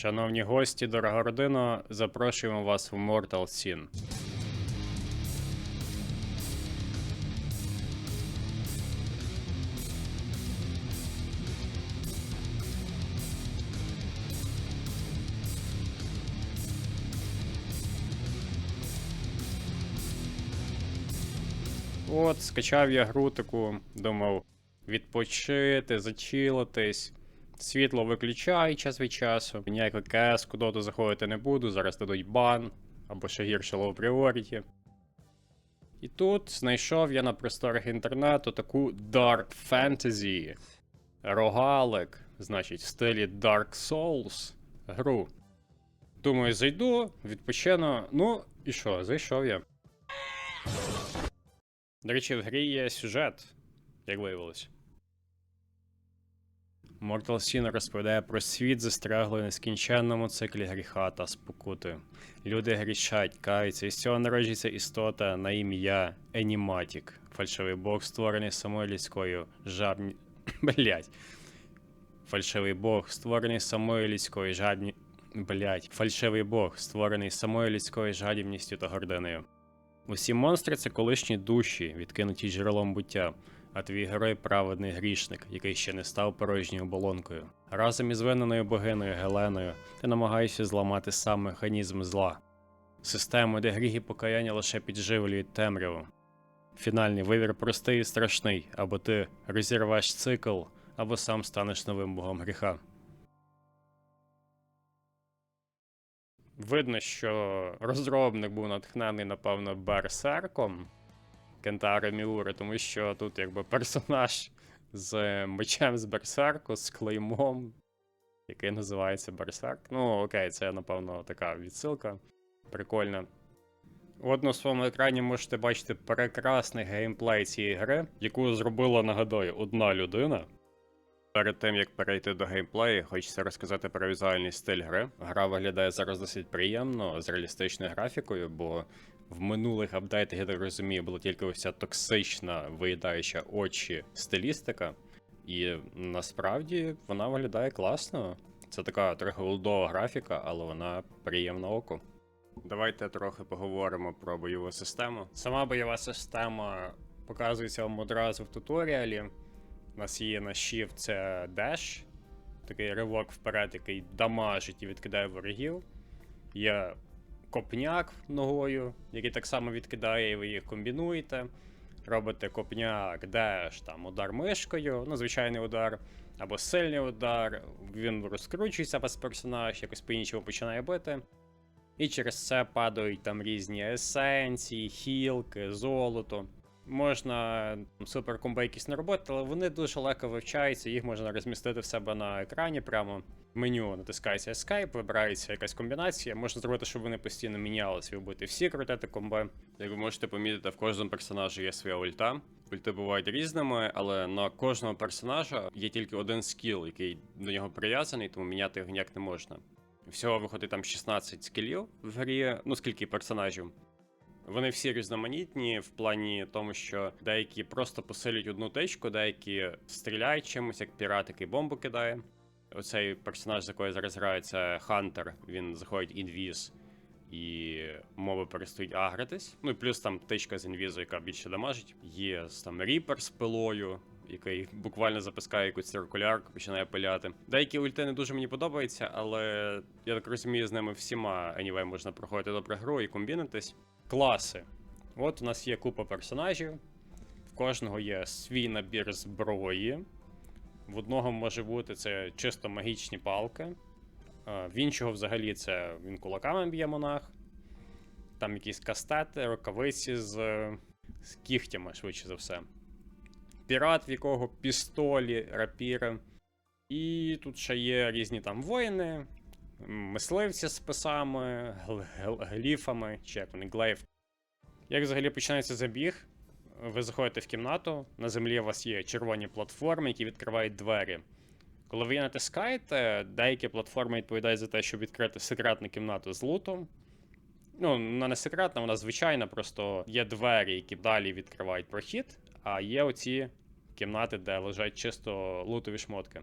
Шановні гості, дорога родина, запрошуємо вас в Mortal Sin. От, скачав я гру таку, думав, відпочити, зачилитись. Світло виключай час від часу. Ніяко КС куди заходити не буду, зараз дадуть бан або ще гірше low priority. І тут знайшов я на просторах інтернету таку Dark Fantasy. Рогалик, значить, в стилі Dark Souls гру. Думаю, зайду, відпочину. Ну, і що, зайшов я. До речі, в грі є сюжет, як виявилось. Mortal Sin розповідає про світ, застряглий у нескінченному циклі гріха та спокути. Люди грішать, каються, і з цього народжується істота на ім'я Еніматік, фальшивий бог, створений самою людською жабні. Блять. Фальшивий бог, створений самою людською жадні. Блять. Фальшивий бог, створений самою людською жадібністю та гординою. Усі монстри це колишні душі, відкинуті джерелом буття, а твій герой праведний грішник, який ще не став порожньою оболонкою. Разом із виненою богиною Геленою ти намагаєшся зламати сам механізм зла, систему, де гріх і покаяння лише підживлюють темряву. Фінальний вибір простий і страшний, або ти розірвеш цикл, або сам станеш новим богом гріха. Видно, що розробник був натхнений, напевно, берсерком Кентаро Міури, тому що тут якби персонаж з мечем з берсерку, з клеймом, який називається Берсерк. Ну, окей, це, напевно, така відсилка. Прикольна. От на своєму екрані можете бачити прекрасний геймплей цієї гри, яку зробила, нагадаю, одна людина. Перед тим як перейти до геймплею, хочеться розказати про візуальний стиль гри. Гра виглядає зараз досить приємно з реалістичною графікою, бо в минулих апдейтах, я так розумію, була тільки ось ця токсична, виїдаюча очі стилістика. І насправді вона виглядає класно. Це така трохи олдова графіка, але вона приємна оку. Давайте трохи поговоримо про бойову систему. Сама бойова система показується вам одразу в туторіалі. У нас є на Shift це Dash, такий ривок вперед, який дамажить і відкидає ворогів. Є копняк ногою, який так само відкидає, і ви їх комбінуєте. Робите копняк, деш, там удар мишкою, ну, звичайний удар, або сильний удар. Він розкручується вас персонаж, якось по-іншому починає бити. І через це падають там різні есенції, хілки, золото. Можна суперкомбо якісь не робити, але вони дуже легко вивчаються, їх можна розмістити в себе на екрані прямо. Меню натискається Escape, вибирається якась комбінація. Можна зробити, щоб вони постійно мінялися, ви будете всі крутити комби. Як ви можете помітити, в кожному персонажі є своя ульта. Ульти бувають різними, але на кожного персонажа є тільки один скіл, який до нього прив'язаний, тому міняти його ніяк не можна. Всього виходить там 16 скілів в грі, ну скільки персонажів. Вони всі різноманітні в плані тому, що деякі просто посилюють одну тичку, деякі стріляють чимось, як пірат, який бомбу кидає. Оцей персонаж, з якої зараз грається, Хантер, він заходить інвіз і мови перестають агритись. Ну і плюс там тичка з інвізу, яка більше дамажить. Є там Ріпер з пилою, який буквально запускає якусь циркулярку, починає пиляти. Деякі ульти не дуже мені подобаються, але я так розумію, з ними всіма anyway, можна проходити добре гру і комбінитись. Класи. От у нас є купа персонажів. В кожного є свій набір зброї. В одного може бути це чисто магічні палки. В іншого взагалі це він кулаками б'є монах. Там якісь кастети, рукавиці з, з кігтями, швидше за все. Пірат, в якого пістолі, рапіри. І тут ще є різні там воїни, мисливці з писами, гл- гл- гліфами, чи як вони, глейф. Як взагалі починається забіг? Ви заходите в кімнату, на землі у вас є червоні платформи, які відкривають двері. Коли ви її натискаєте, деякі платформи відповідають за те, щоб відкрити секретну кімнату з лутом. Ну, вона не секретна, вона звичайна, просто є двері, які далі відкривають прохід, а є оці кімнати, де лежать чисто лутові шмотки.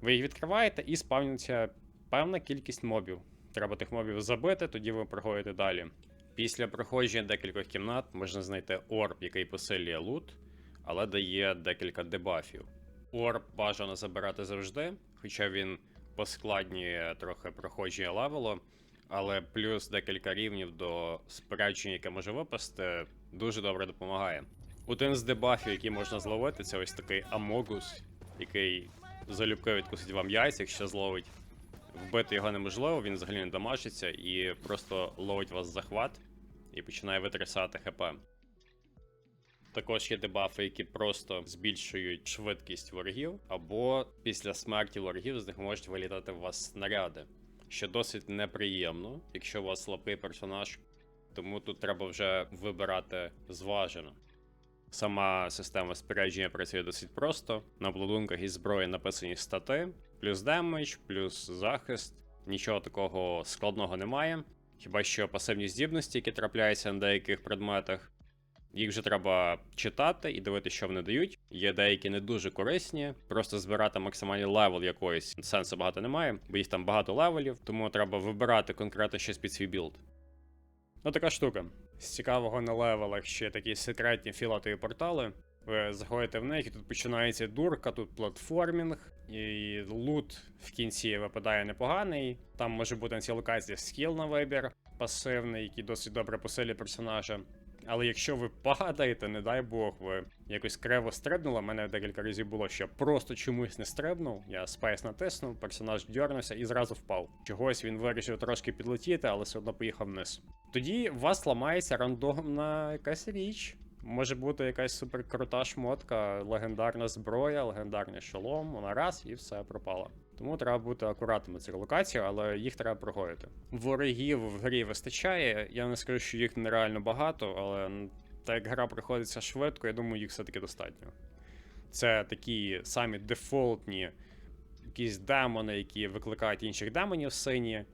Ви їх відкриваєте і спавняться певна кількість мобів. Треба тих мобів забити, тоді ви проходите далі. Після проходження декількох кімнат можна знайти орб, який посилює лут, але дає декілька дебафів. Орб бажано забирати завжди, хоча він поскладнює трохи проходження левелу, але плюс декілька рівнів до спорядження, яке може випасти, дуже добре допомагає. Один з дебафів, який можна зловити, це ось такий Амогус, який залюбки відкусить вам яйця, якщо зловить. Вбити його неможливо, він взагалі не дамажиться і просто ловить вас захват і починає витрясати ХП. Також є дебафи, які просто збільшують швидкість ворогів, або після смерті ворогів з них можуть вилітати в вас снаряди, що досить неприємно, якщо у вас слабкий персонаж, тому тут треба вже вибирати зважено. Сама система спорядження працює досить просто. На обладунках із зброї написані стати, плюс демедж, плюс захист. Нічого такого складного немає. Хіба що пасивні здібності, які трапляються на деяких предметах. Їх вже треба читати і дивитися, що вони дають. Є деякі не дуже корисні. Просто збирати максимальний левел якоїсь сенсу багато немає, бо їх там багато левелів, тому треба вибирати конкретно щось під свій білд. Ну, така штука. З цікавого на левелах ще такі секретні філатові портали. Ви заходите в них, і тут починається дурка, тут платформінг, і лут в кінці випадає непоганий. Там може бути на цій локації скіл на вибір, пасивний, який досить добре посилює персонажа. Але якщо ви падаєте, не дай Бог, ви якось криво стрибнули, мене декілька разів було, що просто чомусь не стрибнув. Я спейс натиснув, персонаж дьорнувся і зразу впав. Чогось він вирішив трошки підлетіти, але все одно поїхав вниз. Тоді у вас ламається рандомна якась річ. Може бути якась суперкрута шмотка, легендарна зброя, легендарний шолом, вона раз і все пропало. Тому треба бути акуратними цих локацій, але їх треба проходити. Ворогів в грі вистачає. Я не скажу, що їх нереально багато, але так як гра проходиться швидко, я думаю, їх все-таки достатньо. Це такі самі дефолтні якісь демони, які викликають інших демонів сині.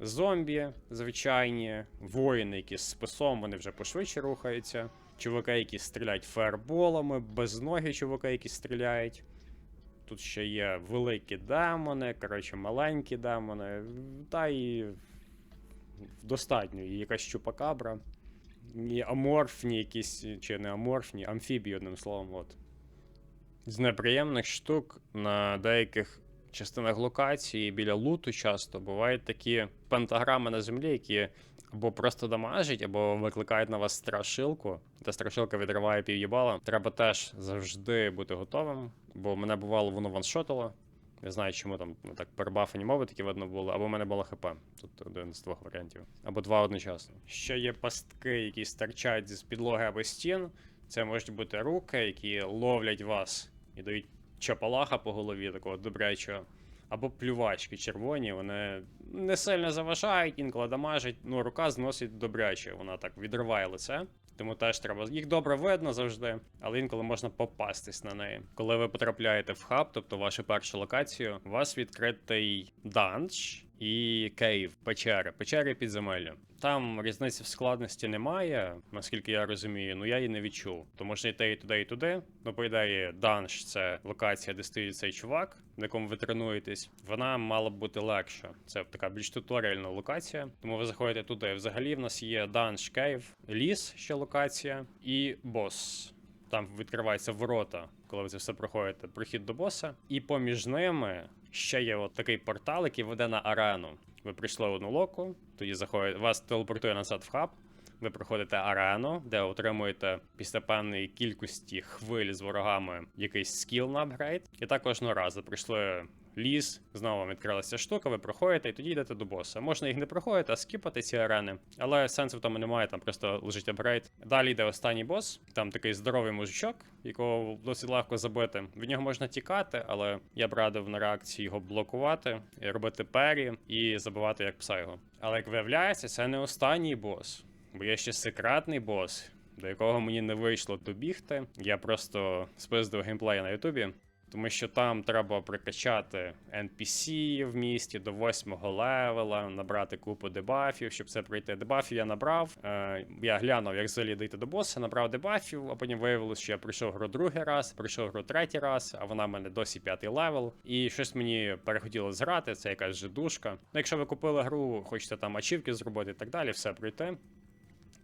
Зомбі звичайні, воїни, які з списом, вони вже пошвидше рухаються. Чуваки, які стріляють фаерболами, безногі чуваки, які стріляють. Тут ще є великі демони, коротше, маленькі демони, та і достатньо. І якась чупакабра. І аморфні якісь, чи не аморфні, амфібії, одним словом. От. З неприємних штук на деяких частинах локації біля луту часто бувають такі пентаграми на землі, які або просто дамажать, або викликають на вас страшилку. Та страшилка відриває пів'їбала. Треба теж завжди бути готовим, бо мене бувало, воно ваншотило. Не знаю, чому там ну, так перебафані мови такі видно було, або в мене було ХП. Тут один з двох варіантів. Або два одночасно. Ще є пастки, які стирчать з підлоги або стін. Це можуть бути руки, які ловлять вас і дають чапалаха по голові, такого добрячого. Або плювачки червоні, вони не сильно заважають, інколи дамажать. Ну, рука зносить добряче, вона так відриває лице. Тому теж треба. Їх добре видно завжди, але інколи можна попастись на неї. Коли ви потрапляєте в хаб, тобто вашу першу локацію, у вас відкритий данж і кейв, печери, печери підземелля. Там різниці в складності немає, наскільки я розумію, ну я її не відчув. То можна йти і туди, і туди. Ну, по ідеї, данж це локація, де стоїть цей чувак, на якому ви тренуєтесь. Вона мала б бути легша. Це така більш туторіальна локація. Тому ви заходите туди. Взагалі в нас є данж кейв, ліс, ще локація, і бос. Там відкриваються ворота, коли ви це все проходите. Прохід до боса. І поміж ними ще є от такий портал, який веде на арену. Ви прийшли одну локу, тоді заходить, вас телепортує назад в хаб. Ви проходите арену, де отримуєте після певної кількості хвиль з ворогами якийсь скіл на апгрейд. І також кожного разу прийшли ліс, знову вам відкрилася штука, ви проходите і тоді йдете до боса. Можна їх не проходити, а скіпати ці арени, але сенсу в тому немає, там просто лежить апгрейд. Далі йде останній бос, там такий здоровий мужичок, якого досить легко забити. Від нього можна тікати, але я б радив на реакції його блокувати, робити пері і забивати як пса його. Але як виявляється, це не останній бос, бо є ще секретний бос. До якого мені не вийшло добігти. Я просто спиздив геймплей на Ютубі. Тому що там треба прокачати NPC в місті до 8 левела, набрати купу дебафів, щоб це пройти. Дебафів я набрав. Е, я глянув, як взагалі дійти до боса, набрав дебафів, а потім виявилось, що я пройшов гру другий раз, пройшов гру третій раз, а вона в мене досі п'ятий левел. І щось мені перехотіло зграти, це якась же душка. Ну, якщо ви купили гру, хочете там ачівки зробити і так далі, все пройти.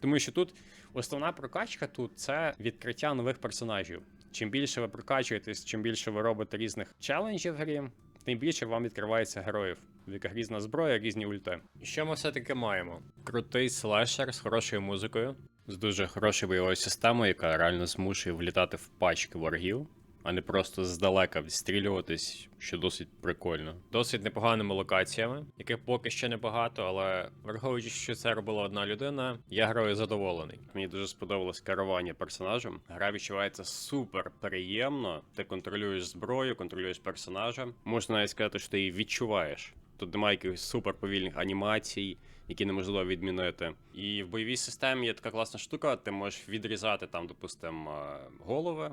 Тому що тут основна прокачка тут це відкриття нових персонажів. Чим більше ви прокачуєтесь, чим більше ви робите різних челенджів в грі, тим більше вам відкривається героїв, в яких різна зброя, різні ульти. І що ми все-таки маємо? Крутий слешер з хорошою музикою, з дуже хорошою бойовою системою, яка реально змушує влітати в пачки ворогів, а не просто здалека відстрілюватись, що досить прикольно. Досить непоганими локаціями, яких поки ще небагато, але враховуючи, що це робила одна людина, я грою задоволений. Мені дуже сподобалось керування персонажем. Гра відчувається супер приємно. Ти контролюєш зброю, контролюєш персонажа. Можна навіть сказати, що ти її відчуваєш. Тут немає якихось супер повільних анімацій, які неможливо відмінити. І в бойовій системі є така класна штука, ти можеш відрізати там, допустимо, голови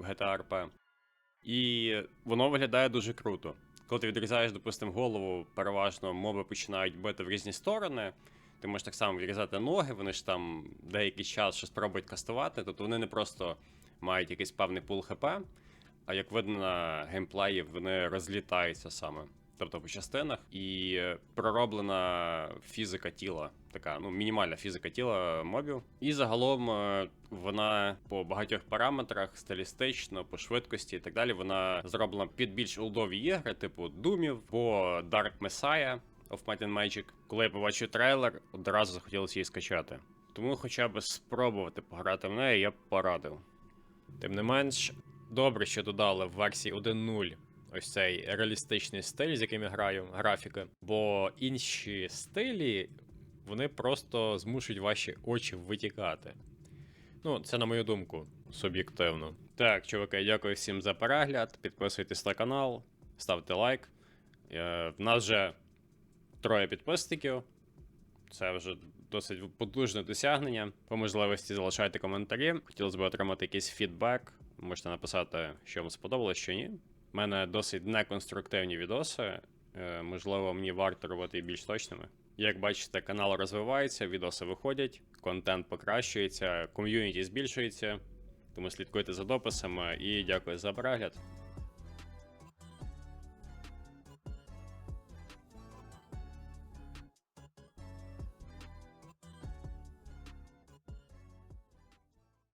в GTA RP. І воно виглядає дуже круто. Коли ти відрізаєш, допустимо, голову, переважно моби починають бити в різні сторони. Ти можеш так само відрізати ноги, вони ж там деякий час щось пробують кастувати, тобто вони не просто мають якийсь певний пул ХП, а як видно на геймплеї, вони розлітаються саме. Тобто по частинах, і пророблена фізика тіла, така ну мінімальна фізика тіла мобів. І загалом е, вона по багатьох параметрах, стилістично, по швидкості і так далі, вона зроблена під більш олдові ігри, типу Думів або Dark Messiah of Might and Magic. Коли я побачив трейлер, одразу захотілося її скачати. Тому хоча б спробувати пограти в неї, я б порадив. Тим не менш, добре, що додали в версії 1.0 ось цей реалістичний стиль, з яким я граю, графіки. Бо інші стилі вони просто змушують ваші очі витікати. Ну, це на мою думку, суб'єктивно. Так, чуваки, дякую всім за перегляд. Підписуйтесь на канал, ставте лайк. Е, В нас вже троє підписників. Це вже досить потужне досягнення. По можливості залишайте коментарі. Хотілося б отримати якийсь фідбек. Можете написати, що вам сподобалось, що ні. Мене досить неконструктивні відоси. Е, можливо, мені варто робити більш точними. Як бачите, канал розвивається, відоси виходять, контент покращується, ком'юніті збільшується. Тому слідкуйте за дописами і дякую за перегляд.